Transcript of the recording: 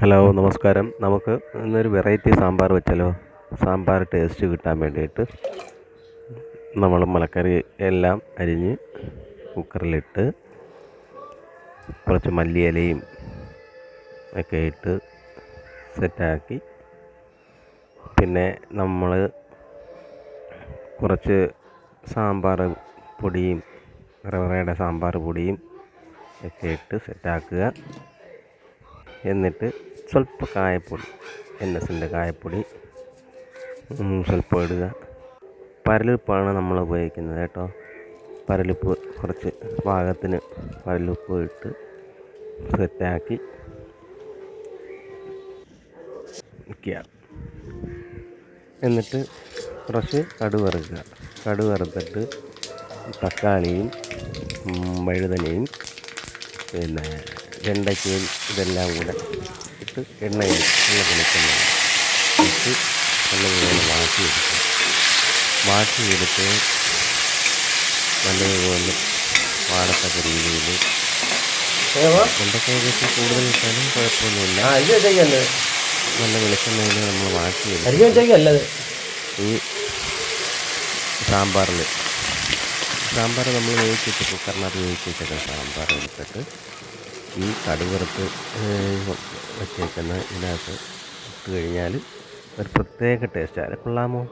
Hello നമസ്കാരം. നമുക്ക് ഇന്നൊരു വെറൈറ്റി സാമ്പാർ വെച്ചാലോ? സാമ്പാർ ടേസ്റ്റ് കിട്ടാൻ വേണ്ടിയിട്ട് നമ്മൾ മലക്കറി എല്ലാം അരിഞ്ഞ് കുക്കറിലിട്ട് കുറച്ച് മല്ലിയിലയും ഒക്കെ ഇട്ട് സെറ്റാക്കി. പിന്നെ നമ്മൾ കുറച്ച് സാമ്പാർ പൊടിയും റവയുടെ സാമ്പാർ പൊടിയും ഒക്കെ ഇട്ട് സെറ്റാക്കുക. എന്നിട്ട് സ്വല്പം കായപ്പൊടി എൻ എസിന്റെ കായപ്പൊടി സ്വല്പം ഇടുക. പരലുപ്പാണ് നമ്മൾ ഉപയോഗിക്കുന്നത് കേട്ടോ. പരലുപ്പ് കുറച്ച് പാകത്തിന് പരലുപ്പ് ഇട്ട് സെറ്റാക്കി വയ്ക്കുക എന്നിട്ട് കുറച്ച് കടു വറുക്കുക. കടു വറുത്തിട്ട് തക്കാളിയും വഴുതനയും പിന്നെ വെണ്ടയ്ക്കയും ഇതെല്ലാം കൂടെ ഇട്ട് എണ്ണയിൽ എണ്ണ വെളിച്ചെണ്ണ ഇട്ട് നല്ലതുപോലെ വാട്ടിയെടുക്കുക. വാട്ടിയെടുത്ത് നല്ലതുപോലെ വാടത്തക്ക രീതിയിൽ കൊണ്ടൊക്കെ വെച്ച് കൂടുതൽ ഇട്ടാലും കുഴപ്പമൊന്നുമില്ല. നല്ല വെളിച്ചെണ്ണയിൽ നമ്മൾ വാട്ടിയെടുക്കും. ഈ സാമ്പാറിൽ. സാമ്പാർ നമ്മൾ വേവിച്ചിട്ട് കുക്കറിനകത്ത് വേവിച്ചിട്ടൊക്കെ സാമ്പാർ എടുത്തിട്ട് ഈ കടുവറുത്ത് വെച്ചേക്കുന്ന ഇതിനകത്ത് ഇട്ട് കഴിഞ്ഞാൽ ഒരു പ്രത്യേക ടേസ്റ്റ് ടേസ്റ്റാണ് കൊള്ളാമോ?